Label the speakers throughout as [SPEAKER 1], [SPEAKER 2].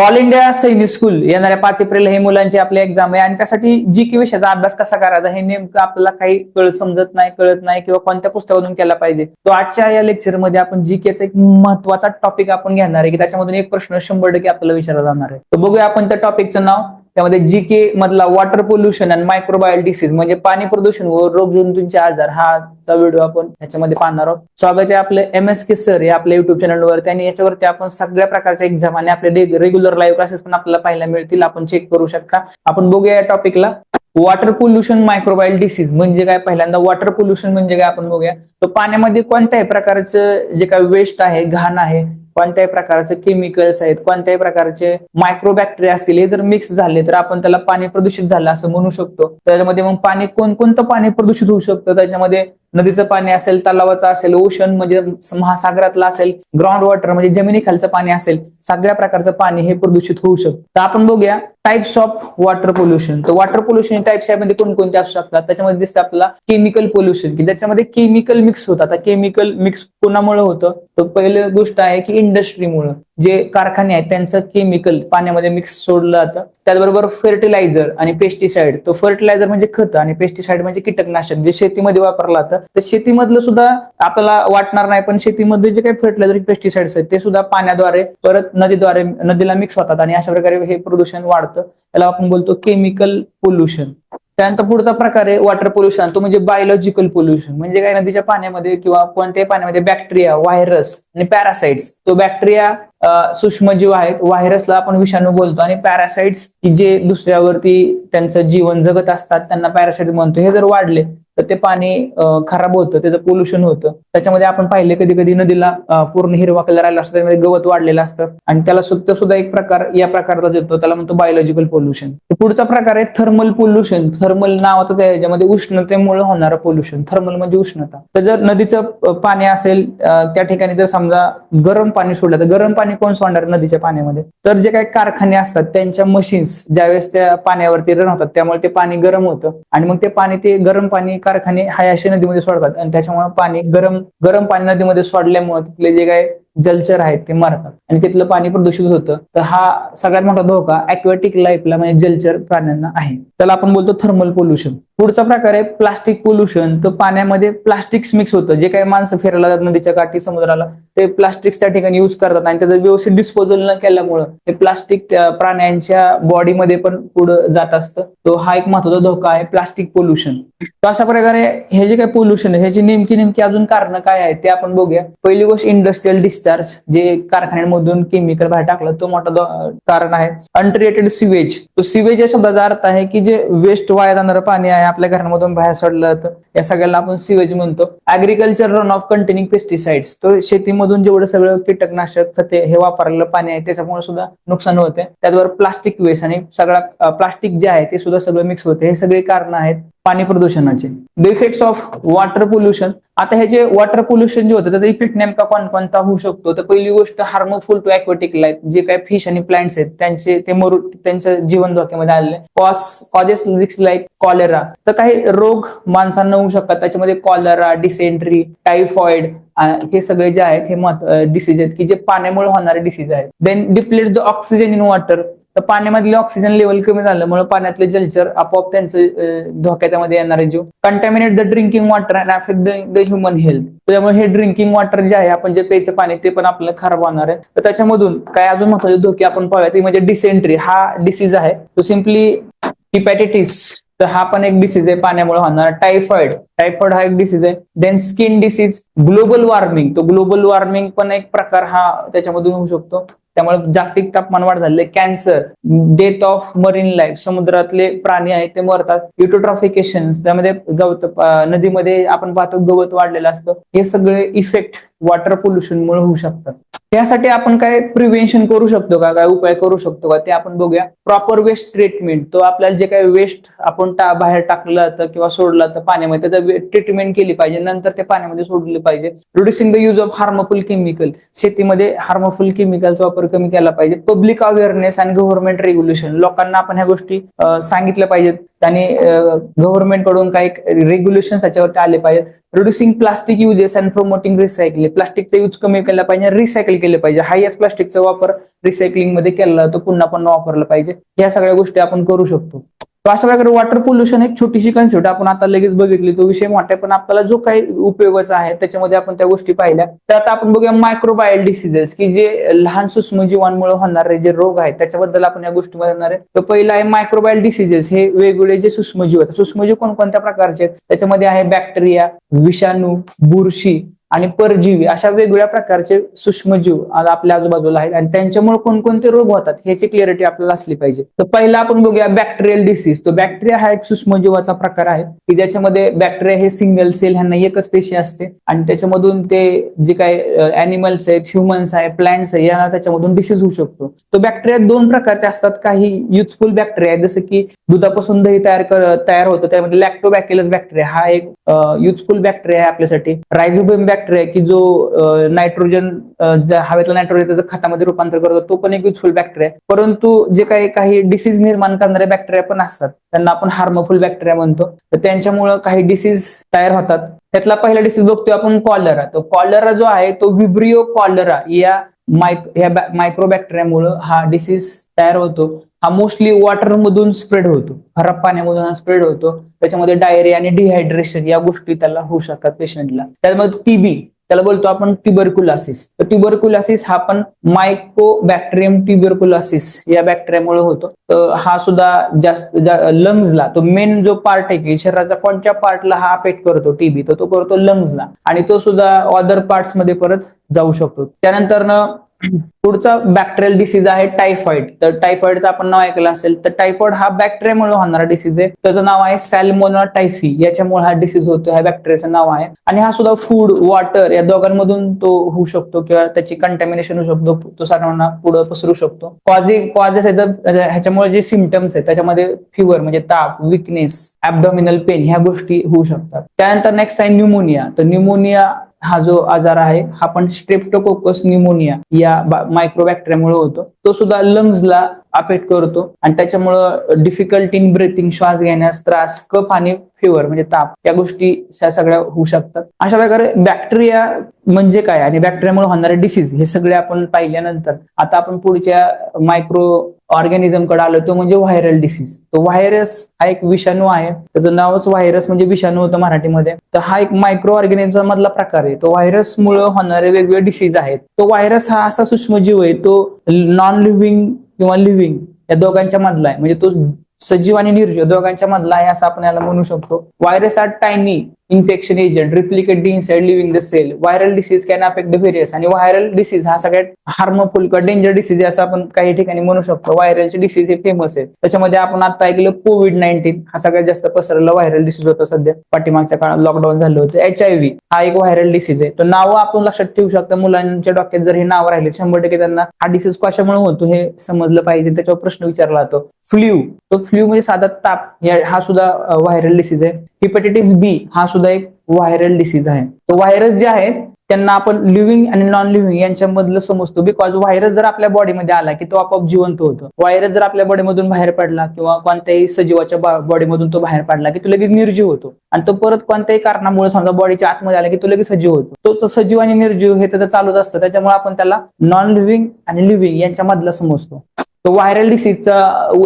[SPEAKER 1] All India सैनिक school येणाऱ्या पाच एप्रिल हे मुलांची आपली एक्झाम आहे. आणि त्यासाठी जी के विषयाचा अभ्यास कसा करायचा हे नेमकं आपल्याला काही कळ समजत नाही कळत नाही किंवा कोणत्या पुस्तकातून केला पाहिजे. तो आजच्या या लेक्चरमध्ये आपण जी केचा एक महत्त्वाचा टॉपिक आपण घेणार आहे की त्याच्यामधून एक प्रश्न शंभर टक्के आपल्याला विचारला जाणार आहे. तर बघूया आपण त्या टॉपिकचं नाव. त्यामध्ये जी के मधला वॉटर पोल्युशन आणि मायक्रोबायल डिसीज म्हणजे पाणी प्रदूषण व रोगजंतूंचे आजार हाचा व्हिडिओ आपण याच्यामध्ये पाहणार आहोत. स्वागत आहे आपलं एम एस के सर हे आपल्या युट्यूब चॅनलवर त्यांनी याच्यावरती आपण सगळ्या प्रकारच्या एक्झाम आणि आपले रेग्युलर लाईव्ह क्लासेस पण आपल्याला पाहायला मिळतील. आपण चेक करू शकता. आपण बघूया या टॉपिकला वॉटर पोल्युशन मायक्रोबायल डिसीज म्हणजे काय? पहिल्यांदा वॉटर पोल्युशन म्हणजे काय? आपण बघूया. तर पाण्यामध्ये कोणत्याही प्रकारचं जे काय वेस्ट आहे घाण आहे कोणत्याही प्रकारचे केमिकल्स आहेत कोणत्याही प्रकारचे मायक्रोबॅक्टेरिया असतील हे जर मिक्स झाले तर आपण त्याला पाणी प्रदूषित झालं असं म्हणू शकतो. त्याच्यामध्ये मग पाणी कोणकोणतं पाणी प्रदूषित होऊ शकतं? त्याच्यामध्ये नदीचं पाणी असेल तलावाचं असेल ओशन म्हणजे महासागरातलं असेल ग्राउंड वॉटर म्हणजे जमिनीखालचं पाणी असेल सगळ्या प्रकारचं पाणी हे प्रदूषित होऊ शकतं. तर आपण बघूया टाइप्स ऑफ वॉटर पोल्युशन तर वॉटर पोल्युशन टाइप्स यामध्ये कोणकोणते असू शकतात? त्याच्यामध्ये दिसतं आपल्याला केमिकल पोल्युशन की त्याच्यामध्ये केमिकल मिक्स होतात. आता केमिकल मिक्स कोणामुळे होतं? तर पहिली गोष्ट आहे की इंडस्ट्रीमुळे जे कारखाने आहेत त्यांचं केमिकल पाण्यामध्ये मिक्स सोडलं जातं. त्याचबरोबर फर्टिलायझर आणि पेस्टिसाइड तो फर्टिलायझर म्हणजे खत आणि पेस्टिसाइड म्हणजे कीटकनाशक जे शेतीमध्ये वापरलं जातं. तर शेतीमधलं सुद्धा आपल्याला वाटणार नाही पण शेतीमध्ये जे काही फर्टिलायझर पेस्टिसाइड्स आहेत ते सुद्धा पाण्याद्वारे परत नदीद्वारे नदीला मिक्स होतात आणि अशा प्रकारे हे प्रदूषण वाढतं. त्याला आपण बोलतो केमिकल पोल्युशन त्यानंतर पुढचा प्रकार आहे वॉटर पोल्युशन तो म्हणजे बायोलॉजिकल पोल्युशन म्हणजे काय? नदीच्या पाण्यामध्ये किंवा कोणत्याही पाण्यामध्ये बॅक्टेरिया व्हायरस आणि पॅरासाइट्स तो बॅक्टेरिया सूक्ष्मजीव आहेत व्हायरसला आपण विषाणू बोलतो आणि पॅरासाइट्स जे दुसऱ्यावरती त्यांचं जीवन जगत असतात त्यांना पॅरासाइट म्हणतो हे जर वाढले तर ते पाणी खराब होतं त्याचं पोल्युशन होतं. त्याच्यामध्ये आपण पाहिले कधी कधी नदीला पूर्ण हिरवा कलर आला असतो त्यामध्ये गवत वाढलेलं असतं. आणि त्याला सुद्धा सुद्धा एक प्रकार या प्रकारचा येतो त्याला म्हणतो बायोलॉजिकल पोल्युशन पुढचा प्रकार आहे थर्मल पोल्युशन थर्मल नावाचं त्या याच्यामध्ये उष्णतेमुळे होणारं पोल्युशन थर्मल म्हणजे उष्णता. तर जर नदीचं पाणी असेल त्या ठिकाणी जर समजा गरम पाणी सोडलं तर गरम पाणी कोण सोडणार नदीच्या पाण्यामध्ये? तर जे काही कारखाने असतात त्यांच्या मशीन्स ज्यावेळेस त्या पाण्यावरती रन होतात त्यामुळे ते पाणी गरम होतं. आणि मग ते पाणी ते गरम पाणी कारखाने हायाशी नदीमध्ये सोडतात. आणि त्याच्यामुळे पाणी गरम गरम पाणी नदीमध्ये सोडल्यामुळे तिथले जे काही जलचर आहेत ते मरतात. आणि तिथलं पाणी प्रदूषित होतं. तर हा सगळ्यात मोठा धोका अक्वॅटिक लाईफला म्हणजे जलचर प्राण्यांना आहे. त्याला आपण बोलतो थर्मल पोल्युशन पुढचा प्रकार आहे प्लास्टिक पोल्युशन तर पाण्यामध्ये प्लास्टिक्स मिक्स होतं. जे काही माणसं फिरायला जातात नदीच्या काठी समुद्राला ते प्लास्टिक्स त्या ठिकाणी युज करतात. आणि त्याचं व्यवस्थित डिस्पोजल न केल्यामुळं ते प्लास्टिक प्राण्यांच्या बॉडीमध्ये पण पुढे जात असतं. तो हा एक महत्त्वाचा धोका आहे प्लास्टिक पोल्युशन तर अशा प्रकारे हे जे काही पोल्युशन आहे ह्याची नेमकी नेमकी अजून कारण काय आहे ते आपण बघूया. पहिली गोष्ट इंडस्ट्रियल डिस्चार्ज जे कारखान्यांमधून केमिकल बाहेर टाकलं तो मोठा कारण आहे. अनट्रिएटेड सिवेज तो सिवेज या शब्दाचा अर्थ आहे की जे वेस्ट वाया जाणारं पाणी आहे आपल्या घरांमधून बाहेर सोडलं जातं या सगळ्याला आपण सिवेज म्हणतो. Agriculture run off containing pesticides तो शेतीमधून जेवढं सगळं कीटकनाशक खते हे वापरलेलं पाणी आहे त्याच्यामुळे सुद्धा नुकसान होते. त्याचबरोबर प्लास्टिक वेस्ट आणि सगळा प्लास्टिक जे आहे ते सुद्धा सगळं मिक्स होते. हे सगळे कारण आहेत. पाणी प्रदूषणाचे. The effects of water pollution आता हे जे वॉटर पोल्युशन जे होतं त्याचा इफेक्ट नेमका कोणकोणता होऊ शकतो? तर पहिली गोष्ट हार्मोफुल टू अक्वेटिक लाईफ जे काही फिश आणि प्लांट्स आहेत त्यांचे ते मरू त्यांचं जीवन धोक्यामध्ये आलेले कॉस कॉजेस लाईक कॉलेरा तर काही रोग माणसांना होऊ शकतात. त्याच्यामध्ये कॉलरा डिसेंट्री टायफॉइड हे सगळे जे आहेत हे डिसीज आहेत की जे पाण्यामुळे होणारे डिसीज आहेत. Then deplete the oxygen in water तर पाण्यामधले ऑक्सिजन लेवल कमी झाल्यामुळे पाण्यातले जलचर आपोआप त्यांचं धोक्यामध्ये येणारे जीव. Contaminate the drinking water and affect the human health त्यामुळे हे ड्रिंकिंग वॉटर जे आहे आपण जे प्यायचं पाणी ते पण आपल्याला खराब होणार आहे. तर त्याच्यामधून काय अजून महत्त्वाचे धोके आपण पाहूया ते म्हणजे डिसेंट्री हा डिसीज आहे. तो सिम्पली हिपॅटिटिस तर हा पण एक डिसीज आहे पाण्यामुळे होणार. टायफॉइड टायफॉइड हा एक डिसीज आहे. Then skin disease global warming तो ग्लोबल वॉर्मिंग पण एक प्रकार हा त्याच्यामधून होऊ शकतो. त्यामुळे जागतिक तापमान वाढ झाले cancer death of marine life समुद्रातले प्राणी आहेत ते मरतात. युटोट्रॉफिकेशन त्यामध्ये गवत नदीमध्ये आपण पाहतो गवत वाढलेलं असतं. हे सगळे इफेक्ट वॉटर पोल्युशनमुळे होऊ शकतात. त्यासाठी आपण काय प्रिव्हेन्शन करू शकतो का? काय उपाय करू शकतो का? ते आपण बघूया. प्रॉपर वेस्ट ट्रीटमेंट तो आपल्याला जे काही वेस्ट आपण बाहेर टाकलं जातं किंवा सोडलं जातं पाण्यामध्ये त्याचं ट्रीटमेंट केली पाहिजे. नंतर ते पाण्यामध्ये सोडले पाहिजे. Reducing the use of harmful chemical शेतीमध्ये हार्मफुल केमिकलचा वापर कमी केला पाहिजे. पब्लिक अवेअरनेस आणि गव्हर्नमेंट रेग्युलेशन लोकांना आपण ह्या गोष्टी सांगितल्या पाहिजेत. त्यांनी गव्हर्नमेंटकडून काही रेग्युलेशन त्याच्यावरती आले पाहिजे. Reducing plastic uses and promoting recycling प्लास्टिकचा यूज कमी केला पाहिजे रिसायकल केलं पाहिजे. हायस्ट प्लास्टिकचा वापर रिसायकलिंगमध्ये केला तो पुन्हा पुन्हा वापरला पाहिजे. या सगळ्या गोष्टी आपण करू शकतो. तर अशा प्रकारे वॉटर पोल्युशन एक छोटीशी कन्सेप्ट आपण आता लगेच बघितली तो विषय मोठा पण आपल्याला जो काही उपयोगाचा आहे त्याच्यामध्ये आपण त्या गोष्टी पाहिल्या. तर आता आपण बघूया मायक्रोबायल डिसिजेस की जे लहान सूक्ष्मजीवांमुळे होणारे जे रोग आहेत त्याच्याबद्दल आपण या गोष्टी बघणार आहे. तर पहिलं आहे मायक्रोबायल डिसिजेस हे वेगवेगळे जे सूक्ष्मजीव आहेत सूक्ष्मजीव कोणकोणत्या प्रकारचे आहेत? त्याच्यामध्ये आहे बॅक्टेरिया विषाणू बुरशी आणि परजीवी अशा वेगवेगळ्या प्रकारचे सूक्ष्मजीव आज आपल्या आजूबाजूला आहेत आणि त्यांच्यामुळे कोणकोणते रोग होतात ह्याची क्लिअरिटी आपल्याला असली पाहिजे. तर पहिला आपण बघूया बॅक्टेरियल डिसीज तो बॅक्टेरिया हा एक सूक्ष्मजीवाचा प्रकार आहे. की ज्याच्यामध्ये बॅक्टेरिया हे सिंगल सेल ह्यांना एकच पेशी असते. आणि त्याच्यामधून ते जे काही अॅनिमल्स आहेत ह्युमन्स आहे प्लांट्स आहे यांना त्याच्यामधून डिसीज होऊ शकतो. तो बॅक्टेरिया दोन प्रकारचे असतात. काही युजफुल बॅक्टेरिया आहेत. जसं की दुधापासून दही तयार कर तयार होतं. त्यामध्ये लॅक्टोबॅकेलस बॅक्टेरिया हा एक युजफुल बॅक्टेरिया आहे आपल्यासाठी. रायझोबियम बॅक्टेरिया की जो नायट्रोजन हवेतला नायट्रोजन त्याचं खतामध्ये रूपांतर करतो तो पण एक युजफुल बॅक्टेरिया आहे. परंतु जे काही काही डिसीज निर्माण करणारे बॅक्टेरिया पण असतात. त्यांना आपण हार्मफुल बॅक्टेरिया म्हणतो. तर त्यांच्यामुळे काही डिसीज तयार होतात. त्यातला पहिला डिसीज बघतोय आपण कॉलरा तो कॉलरा जो आहे तो विब्रिओ कॉलरा या मायक ह्या हा डिसीज तयार होतो. हा मोस्टली वॉटरमधून स्प्रेड होतो. खराब पाण्यामधून हा स्प्रेड होतो. त्याच्यामध्ये डायरिया आणि डिहायड्रेशन या गोष्टी त्याला होऊ शकतात पेशंटला त्यामध्ये टीबी त्याला बोलतो आपण ट्युबरक्युलासिस तर ट्युबरक्युलासिस हा पण मायकोबॅक्टेरियम ट्युबरक्युलासिस या बॅक्टेरियामुळे होतो. तर हा सुद्धा जास्त लंग्सला तो मेन जो पार्ट आहे की शरीराच्या कोणत्या पार्टला हा अफेक्ट करतो टीबी तर तो करतो लंग्सला आणि तो सुद्धा अदर पार्ट्समध्ये परत जाऊ शकतो. त्यानंतर पुढचा बॅक्टेरियल डिसीज आहे टायफॉइड तर टायफॉइडचं आपण नाव ऐकलं असेल तर टायफॉइड हा बॅक्टेरियामुळे होणारा डिसीज आहे. त्याचं नाव आहे सॅल्मोना टायफी याच्यामुळे हा डिसीज होतो ह्या बॅक्टेरियाचं नाव आहे. आणि हा सुद्धा फूड वॉटर या दोघांमधून तो होऊ शकतो किंवा त्याची कंटॅमिनेशन होऊ शकतो तो सर्वांना पुढे पसरू शकतो. कॉझी कॉजेस आहेत ह्याच्यामुळे जे सिमटम्स आहेत त्याच्यामध्ये फिवर म्हणजे ताप विकनेस ऍबडॉमिनल पेन ह्या गोष्टी होऊ शकतात. त्यानंतर नेक्स्ट आहे न्यूमोनिया तर न्यूमोनिया हा जो आजार आहे हा पण स्ट्रेप्टोकोकस न्यूमोनिया या मायक्रोबॅक्टेरियामुळे होतो. तो सुद्धा लंग्सला अफेक्ट करतो. आणि त्याच्यामुळं डिफिकल्ट इन ब्रेथिंग श्वास घेण्यास त्रास कफ आणि फिवर म्हणजे ताप या गोष्टी ह्या सगळ्या होऊ शकतात. अशा प्रकारे बॅक्टेरिया म्हणजे काय? आणि बॅक्टेरियामुळे होणारे डिसीज हे सगळे आपण पाहिल्यानंतर आता आपण पुढच्या मायक्रो ऑर्गॅनिझमकडे आलो तो म्हणजे व्हायरल डिसीज तो व्हायरस हा एक विषाणू आहे. त्याचं नावच व्हायरस म्हणजे विषाणू होतं मराठीमध्ये. तर हा एक मायक्रो ऑर्गॅनिझम मधला प्रकार आहे. तो व्हायरस मुळे होणारे वेगवेगळे डिसीज आहेत. तो व्हायरस हा असा सूक्ष्मजीव आहे. तो नॉन लिव्हिंग किंवा लिव्हिंग या दोघांच्या मधला आहे. म्हणजे तो सजीव आणि निर्जीव दोघांच्या मधला आहे असं आपण याला म्हणू शकतो. Virus are tiny infection agent replicated inside living the cell viral disease can affect the various आणि व्हायरल डिसीज हा सगळ्यात हार्मफुल किंवा डेंजर डिसीज आहे असं आपण काही ठिकाणी म्हणू शकतो. व्हायरलचे डिसीज हे फेमस आहे. त्याच्यामध्ये आपण आता ऐकलं कोविड नाईन्टीन हा सगळ्यात जास्त पसरलेला व्हायरल डिसीज होता सध्या. पाठीमागच्या काळात लॉकडाऊन झालं होतं. एच आय व्ही हा एक व्हायरल डिसीज आहे. तर नावं आपण लक्षात ठेवू शकतो. मुलांच्या डोक्यात जर हे नाव राहिले शंभर टक्के त्यांना हा डिसीज कशामुळे होतो हे समजलं पाहिजे. त्याच्यावर प्रश्न विचारला जातो. फ्ल्यू तो फ्ल्यू म्हणजे साधा ताप. हा सुद्धा व्हायरल डिसीज आहे. हिपेटायटिस बी हा सुद्धा एक व्हायरल डिसीज आहे. तो व्हायरस जे आहे त्यांना आपण लिव्हिंग आणि नॉन लिव्हिंग यांच्यामधलं समजतो. बिकॉज व्हायरस जर आपल्या बॉडीमध्ये आला की तो आपोआप जिवंत होतो. व्हायरस जर आपल्या बॉडीमधून बाहेर पडला किंवा कोणत्याही सजीवाच्या बॉडीमधून तो बाहेर पडला की तो लगेच निर्जीव होतो. आणि तो परत कोणत्याही कारणामुळे समजा बॉडीच्या आतमध्ये आला की तो लगेच सजीव होतो. तो सजीव आणि निर्जीव हे त्याचं चालूच असतं. त्याच्यामुळे आपण त्याला नॉन लिव्हिंग आणि लिव्हिंग यांच्यामधला समजतो. व्हायरल डिसीजचा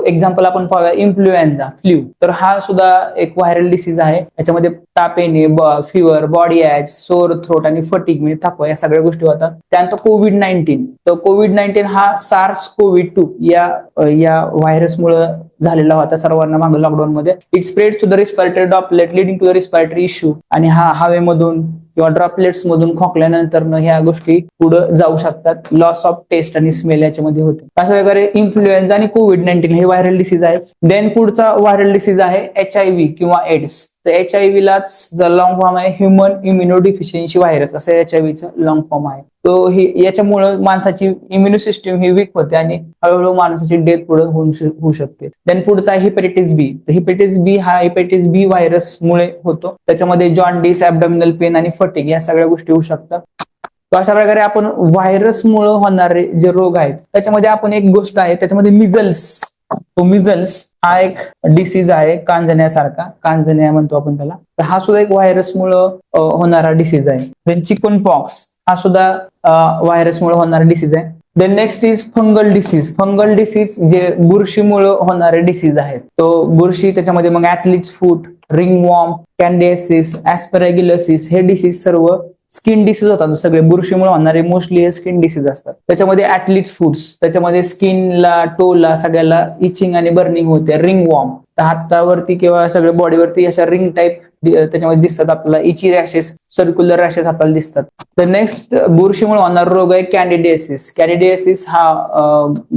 [SPEAKER 1] एक्झाम्पल आपण पाहूया इन्फ्लुएन्झा फ्ल्यू तर हा सुद्धा एक व्हायरल डिसीज आहे. याच्यामध्ये ताप येणे fever body aches sore throat आणि फटिक म्हणजे थकवा या सगळ्या गोष्टी होतात. त्यानंतर कोविड नाईन्टीन तर कोविड नाईन्टीन हा सार्स कोविड टू या या व्हायरसमुळे झालेला होता सर्वांना मागे लॉकडाऊन मध्ये. It spread to the respiratory droplet leading to the respiratory issue आणि हा हवेमधून किंवा ड्रॉपलेट्स मधून खोकल्यानंतर ह्या गोष्टी पुढे जाऊ शकतात. लॉस ऑफ टेस्ट आणि स्मेल याच्यामध्ये होते. अशा प्रकारे इन्फ्लुएन्झा आणि कोविड नाईन्टीन हे व्हायरल डिसीज आहे देन पुढचा व्हायरल डिसीज आहे एच आय व्ही किंवा एड्स तर एच आय व्हीलाच लॉंग फॉर्म आहे ह्युमन इम्युनो डिफिशियन्सी व्हायरस असं एच आय व्हीचं लॉंग फॉर्म आहे. तो हे याच्यामुळं माणसाची इम्युनो सिस्टीम ही वीक होते आणि हळूहळू माणसाची डेथ पुढे होऊ शकते. देन पुढचा हिपेटायटिस बी तर हिपेटायटिस बी हा हिपेटायटिस बी व्हायरस मुळे होतो. त्याच्यामध्ये जॉन्डिस ऍबडॉमिनल पेन आणि फटिक या सगळ्या गोष्टी होऊ शकतात. अशा प्रकारे आपण व्हायरसमुळे होणारे जे रोग आहेत त्याच्यामध्ये आपण एक गोष्ट आहे त्याच्यामध्ये मिझल्स तो मिझल्स हा एक डिसीज आहे कांजण्यासारखा. कांजण्या म्हणतो आपण त्याला. तर हा सुद्धा एक व्हायरसमुळे होणारा डिसीज आहे. देन चिकन पॉक्स हा सुद्धा व्हायरसमुळे होणारा डिसीज आहे. Then next is fungal disease fungal disease जे बुरशीमुळे होणारे डिसीज आहेत. तो बुरशी त्याच्यामध्ये मग ऍथलिट्स फूट रिंग वॉर्म कॅन्डेसिस ऍस्परेग्युलसिस हे डिसीज सर्व स्किन डिसीज होतात. सगळे बुरशीमुळे होणारे मोस्टली हे स्किन डिसीज असतात. त्याच्यामध्ये ऍथलीट फूड्स त्याच्यामध्ये स्किनला टोला सगळ्याला इचिंग आणि बर्निंग होते. रिंग वॉर्म हातावरती किंवा सगळ्या बॉडीवरती अशा रिंग टाईप त्याच्यामध्ये दिसतात आपल्याला. इची रॅशेस सर्क्युलर रॅशेस आपल्याला दिसतात. तर नेक्स्ट बुरशीमुळे होणारा रोग आहे कॅन्डिडिएसिस कॅन्डिडिएसिस हा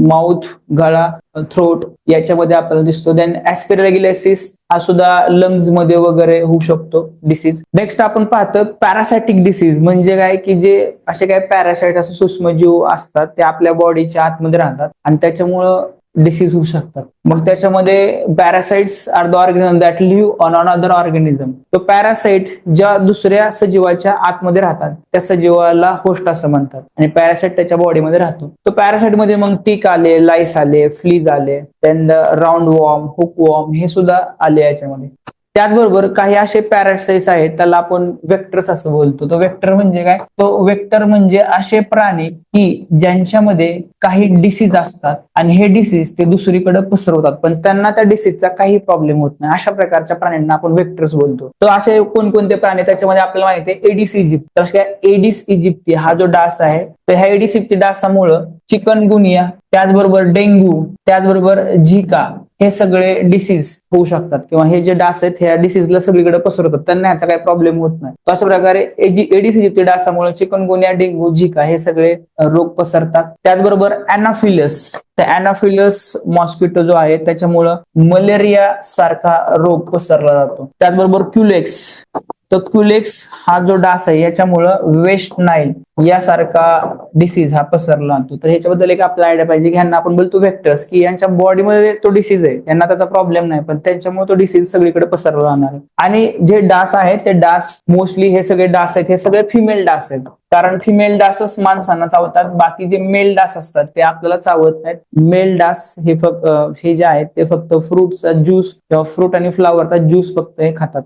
[SPEAKER 1] माउथ गळा थ्रोट याच्यामध्ये आपल्याला दिसतो. देन ऍस्पिरेगिलेसिस हा सुद्धा लंग्समध्ये वगैरे होऊ शकतो. डिसीज नेक्स्ट आपण पाहतो पॅरासायटिक डिसीज म्हणजे काय? की जे असे काय पॅरासाइट असे सूक्ष्मजीव असतात ते आपल्या बॉडीच्या आतमध्ये राहतात. आणि त्याच्यामुळं डिसीज होऊ शकतात. मग त्याच्यामध्ये parasites are the organism that live on other organism तो पॅरासाइट ज्या दुसऱ्या सजीवाच्या आतमध्ये राहतात त्या सजीवाला होस्ट असं म्हणतात आणि पॅरासाइट त्याच्या बॉडीमध्ये राहतो. तो पॅरासाइटमध्ये मग टीक आले लाईस आले फ्लीज आले त्यानंतर राऊंड वॉर्म हुक वॉर्म हे सुद्धा आले याच्यामध्ये. त्याचबरोबर काही असे पॅरासाइट्स आहेत त्याला आपण वेक्टर्स असं बोलतो. तो वेक्टर म्हणजे काय? तो वेक्टर म्हणजे असे प्राणी की ज्यांच्यामध्ये काही डिसीज असतात आणि हे डिसीज ते दुसरीकडे पसरवतात. पण त्यांना त्या डिसीजचा काही प्रॉब्लेम होत नाही. अशा प्रकारच्या प्राण्यांना आपण वेक्टर्स बोलतो. तर असे कोणकोणते प्राणी त्याच्यामध्ये आपल्याला माहिती आहे एडिस इजिप्त एडिस इजिप्ती हा जो डास आहे तर ह्या एडिस इजिप्ती डासामुळं चिकन गुनिया त्याचबरोबर डेंग्यू त्याचबरोबर झिका हे सगळे डिसीज होऊ शकतात. किंवा हे जे डास आहेत ह्या डिसीजला सगळीकडे पसरवतात. त्यांना ह्याचा काही प्रॉब्लेम होत नाही. अशा प्रकारे एडिस डासामुळे चिकनगुनिया डेंग्यू झिका हे सगळे रोग पसरतात. त्याचबरोबर अॅनाफिलस तर अॅनाफिलस मॉस्किटो जो आहे त्याच्यामुळं मलेरिया सारखा रोग पसरला जातो. त्याचबरोबर क्युलेक्स तर क्युलेक्स हा जो डास आहे याच्यामुळं वेस्ट नाईल यासारखा डिसीज हा पसरला जातो तर ह्याच्याबद्दल एक आपला आयडिया पाहिजे की ह्यांना आपण बोलतो वेक्टर्स की यांच्या बॉडीमध्ये तो डिसीज आहे. यांना त्याचा प्रॉब्लेम नाही पण त्यांच्यामुळे तो डिसीज सगळीकडे पसरला जाणार आहे. आणि जे डास आहेत ते डास मोस्टली हे सगळे डास आहेत हे सगळे फिमेल डास आहेत. कारण फिमेल डासच माणसांना चावतात. बाकी जे मेल डास असतात ते आपल्याला चावत नाहीत. मेल डास हे फक्त हे जे आहेत ते फक्त फ्रुटचा ज्यूस किंवा फ्रूट आणि फ्लावरचा ज्यूस फक्त हे खातात.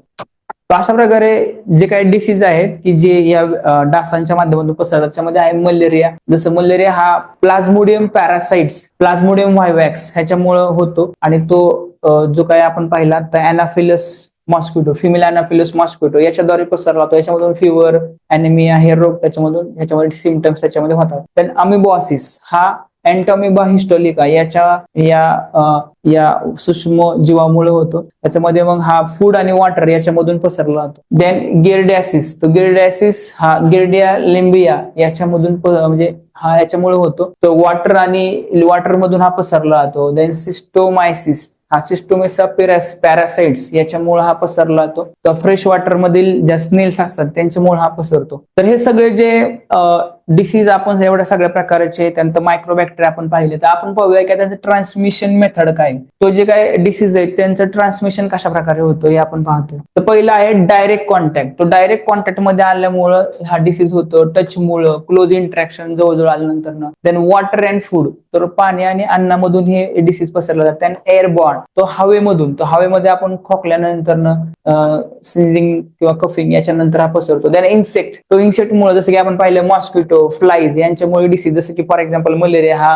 [SPEAKER 1] तर अशा प्रकारे जे काही डिसीज आहेत की जे या डासांच्या माध्यमातून पसरतात त्याच्यामध्ये आहे मलेरिया. जसं मलेरिया हा प्लाझ्मोडियम पॅरासाइट्स प्लाझ्मोडियम व्हायवॅक्स ह्याच्यामुळं होतो. आणि तो जो काही आपण पाहिला तर anopheles mosquito female anopheles mosquito याच्याद्वारे पसरला जातो. याच्यामधून फिवर अॅनिमिया हे रोग त्याच्यामधून ह्याच्यामध्ये सिमटम्स त्याच्यामध्ये होतात. देन अमिबॉसिस हा अँटॉमिबा हिस्टॉलिका याच्या या या सूक्ष्म जीवामुळे होतो. त्याच्यामध्ये मग हा फूड आणि वॉटर याच्यामधून पसरला जातो. देन गिरडॅसिस तो गिरडॅसिस हा गिरडिया लिंबिया याच्यामधून म्हणजे हा याच्यामुळे होतो. तो वॉटर आणि वॉटर मधून हा पसरला जातो. देन सिस्टोमायसिस हा सिस्टोमेसा पेरास पॅरासाइट्स याच्यामुळे हा पसरला जातो. तर फ्रेश वॉटर मधील ज्या स्नेल्स असतात त्यांच्यामुळे हा पसरतो. तर हे सगळे जे डिसीज आपण एवढ्या सगळ्या प्रकारचे त्यानंतर मायक्रोबॅक्टेरिया आपण पाहिले तर आपण पाहूया की त्यांचं ट्रान्समिशन मेथड काय तो जे काय डिसीज आहे त्यांचं ट्रान्समिशन कशा प्रकारे होतं हे आपण पाहतो तर पहिलं आहे डायरेक्ट कॉन्टॅक्ट तो डायरेक्ट कॉन्टॅक्टमध्ये आल्यामुळं हा डिसीज होतो टचमुळं क्लोज इंटरॅक्शन जवळजवळ आल्यानंतर देन वॉटर अँड फूड तर पाणी आणि अन्नामधून हे डिसीज पसरला जातात एअर बॉन्ड तो हवेमधून. तो हवेमध्ये आपण खोकल्यानंतर सिझिंग किंवा कफिंग याच्यानंतर हा पसरतो. देन इन्सेक्ट तो इन्सेक्ट मुळे जसं की आपण पाहिलं मॉस्किटो फ्लाईज यांच्यामुळे डिसीज जसं की फॉर एक्झाम्पल मलेरिया हा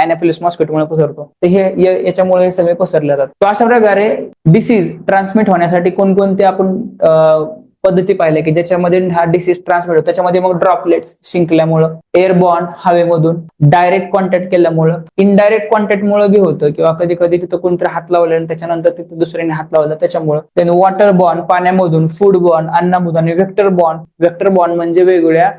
[SPEAKER 1] अॅनाफिलिस मॉस्किटोमुळे पसरतो. तर हे याच्यामुळे हे सगळे पसरले जातात. तर अशा प्रकारे डिसीज ट्रान्समिट होण्यासाठी कोणकोणते आपण पद्धती पाहिल्या की ज्याच्यामध्ये हा डिसीज ट्रान्समिट होतो. त्याच्यामध्ये मग ड्रॉपलेट्स शिंकल्यामुळं एअरबॉर्न हवेमधून डायरेक्ट कॉन्टॅक्ट केल्यामुळं इनडायरेक्ट कॉन्टॅक्टमुळे बी होतं. किंवा कधी कधी तिथं कोणतरी हात लावलं आणि त्याच्यानंतर तिथं दुसऱ्याने हात लावला त्याच्यामुळं. देन वॉटर बॉर्न पाण्यामधून फूड बॉर्न अन्नामधून आणि वेक्टर बॉर्न व्हेक्टर बॉर्न म्हणजे वेगवेगळ्या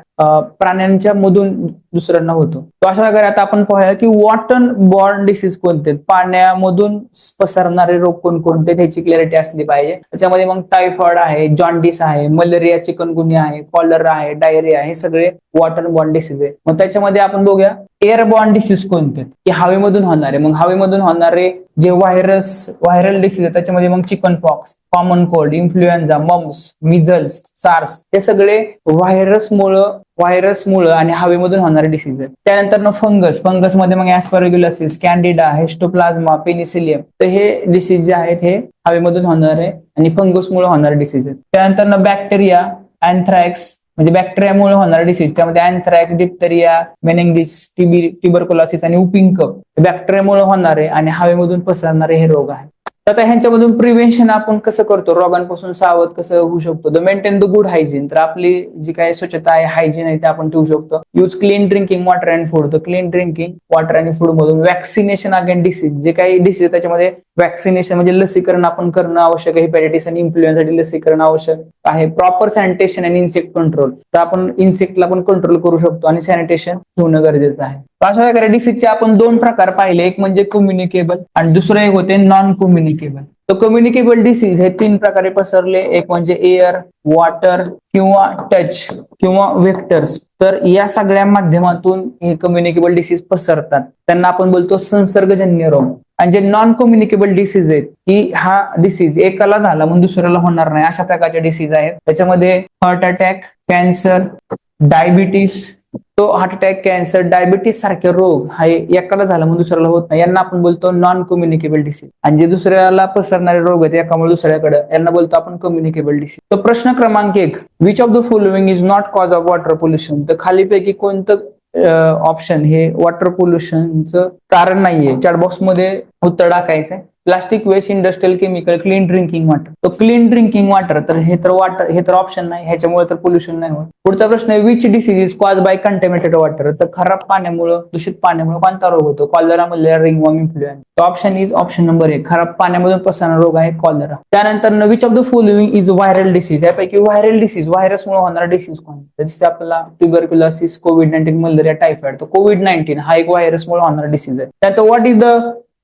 [SPEAKER 1] प्राण्यांच्या मधून दुसऱ्यांना होतो. तर अशा प्रकारे आता आपण पाहूया की वॉटन बॉर्न डिसीज कोणते? पाण्यामधून पसरणारे रोग कोणकोणते? त्याची क्लॅरिटी असली पाहिजे. त्याच्यामध्ये मग टायफॉइड आहे जॉन्डिस आहे मलेरिया चिकनगुनिया आहे कॉलरा आहे डायरिया हे सगळे वॉटर बॉर्न डिसीज आहे. मग त्याच्यामध्ये आपण बघूया एअर बॉर्न डिसीज कोणते? की हवेमधून होणारे. मग हवेमधून होणारे जे व्हायरस व्हायरल डिसीज आहे त्याच्यामध्ये मग chicken pox common cold influenza mumps measles SARS हे सगळे व्हायरसमुळं व्हायरस मुळे आणि हवेमधून होणारे डिसीज आहेत. त्यानंतर फंगस फंगसमध्ये मग ऍस्परोग्युलसिस कॅन्डिडा हेस्टोप्लाझ्मा पेनिसिलियम तर हे डिसीज जे आहेत हे हवेमधून होणारे आणि फंगसमुळे होणारे डिसीज आहेत. त्यानंतर बॅक्टेरिया अँथ्रॅक्स म्हणजे बॅक्टेरियामुळे होणारे डिसीज त्यामध्ये anthrax diphtheria meningitis TB tuberculosis आणि उपिंक. बॅक्टेरियामुळे होणारे आणि हवेमधून पसरणारे हे रोग आहेत. तर आता ह्यांच्यामधून प्रिव्हेन्शन आपण कसं करतो? रोगांपासून सावध कसं होऊ शकतो? The maintain the good hygiene तर आपली जी काय स्वच्छता आहे हायजीन आहे ते आपण ठेवू शकतो. Use clean drinking water and food तर क्लीन ड्रिंकिंग वॉटर आणि फूड मधून वॅक्सिनेशन अगेन डिसीज जे काही डिसीज त्याच्यामध्ये वॅक्सिनेशन म्हणजे लसीकरण आपण करणं आवश्यक आहे हेपॅटायटिस आणि इन्फ्लुएन्झासाठी लसीकरण आवश्यक आहे. प्रॉपर सॅनिटेशन आणि इन्सेक्ट कंट्रोल तर आपण इन्सेक्टला पण कंट्रोल करू शकतो आणि सॅनिटेशन ठेवणं गरजेचं आहे. अशा प्रकारे डिसीजचे आपण दोन प्रकार पाहिले. एक म्हणजे कम्युनिकेबल आणि दुसरं एक होते नॉन कम्युनिकेबल तर कम्युनिकेबल डिसीज हे तीन प्रकारे पसरले. एक म्हणजे एअर वॉटर किंवा टच किंवा वेक्टर्स तर या सगळ्या माध्यमातून हे कम्युनिकेबल डिसीज पसरतात. त्यांना आपण बोलतो संसर्गजन्य रोग. आणि जे नॉन कम्युनिकेबल डिसीज आहेत की हा डिसीज एकाला झाला म्हणून दुसऱ्याला होणार नाही अशा प्रकारचे डिसीज आहेत. त्याच्यामध्ये हार्ट अटॅक कॅन्सर डायबिटीस तो हार्ट अटॅक कॅन्सर डायबिटीस सारखे रोग हा एकाला झाला म्हणून दुसऱ्याला होत नाही. यांना आपण बोलतो नॉन कम्युनिकेबल डिसीज आणि जे दुसऱ्याला पसरणारे रोग आहेत एकामुळे दुसऱ्याकडे यांना बोलतो आपण कम्युनिकेबल डिसीज तर प्रश्न क्रमांक एक which of the following is not cause of water pollution तर खालीपैकी कोणतं ऑप्शन हे वॉटर पोल्युशनचं कारण नाहीये. चॅटबॉक्समध्ये उत्तर टाकायचंय. Plastic waste industrial chemical clean drinking water तो क्लीन ड्रिंकिंग वॉटर तर हे तर वॉटर हे तर ऑप्शन नाही. ह्याच्यामुळे तर पोल्युशन नाही होत. पुढचा प्रश्न आहे which disease is cause by contaminated water तर खराब पाण्यामुळे दूषित पाण्यामुळे कोणता रोग होतो? कॉलरा मलेरिया रिंगवॉम इन्फ्लुएन्स तो ऑप्शन इज ऑप्शन नंबर एक. खराब पाण्यामधून पसरणारा रोग आहे कॉलरा त्यानंतर which of the following is viral disease यापैकी व्हायरल डिसीज व्हायरसमुळे होणारा डिसीज कोणता जसे आपला tuberculosis COVID nineteen malaria typhoid तर कोविड नाईन्टीन हा एक व्हायरसमुळे होणारा डिसीज आहे. त्यानंतर what is the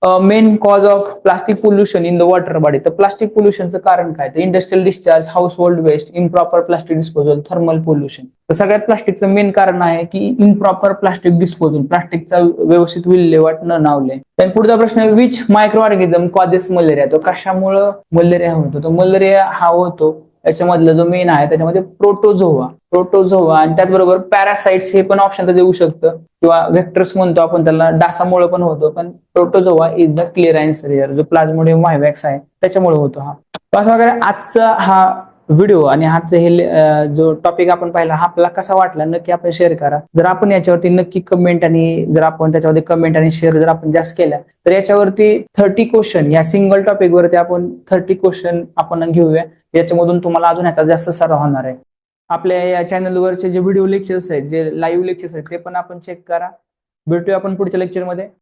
[SPEAKER 1] main cause of plastic pollution in the water body तर प्लास्टिक पोल्युशनचं कारण काय? तर industrial discharge household waste improper plastic disposal thermal pollution तर सगळ्यात प्लास्टिकचं मेन कारण आहे की इम्प्रॉपर प्लास्टिक डिस्पोजल प्लास्टिकचा व्यवस्थित विल्हेवाट न नावले त्यान पुढचा प्रश्न आहे which microorganism causes malaria तो कशामुळं मलेरिया होतो? तर मलेरिया हा होतो याच्यामधला जो मेन आहे त्याच्यामध्ये प्रोटोझोवा प्रोटोझोवा आणि त्याचबरोबर पॅरासाइट्स हे पण ऑप्शन तर देऊ शकतं. किंवा व्हेक्टर्स म्हणतो आपण त्याला डासामुळे पण होतो. पण protozoa is the clear answer जो प्लाझ्मोडियम व्हायवॅक्स आहे त्याच्यामुळे होतो हा. असं वगैरे आजचा हा व्हिडिओ आणि हाचं हे जो टॉपिक आपण पाहिला हा आपल्याला कसा वाटला नक्की आपण शेअर करा. जर आपण याच्यावरती नक्की कमेंट आणि जर आपण त्याच्यामध्ये कमेंट आणि शेअर जर आपण जास्त केल्या तर याच्यावरती थर्टी क्वेश्चन या सिंगल टॉपिक वरती आपण थर्टी क्वेश्चन आपण घेऊया. याच्यामधून तुम्हाला अजून याचा जास्त सराव होणार आहे. आपल्या या चॅनलवरचे जे व्हिडिओ लेक्चर्स आहेत जे लाईव्ह लेक्चर्स आहेत ते पण आपण चेक करा. भेटूया आपण पुढच्या लेक्चरमध्ये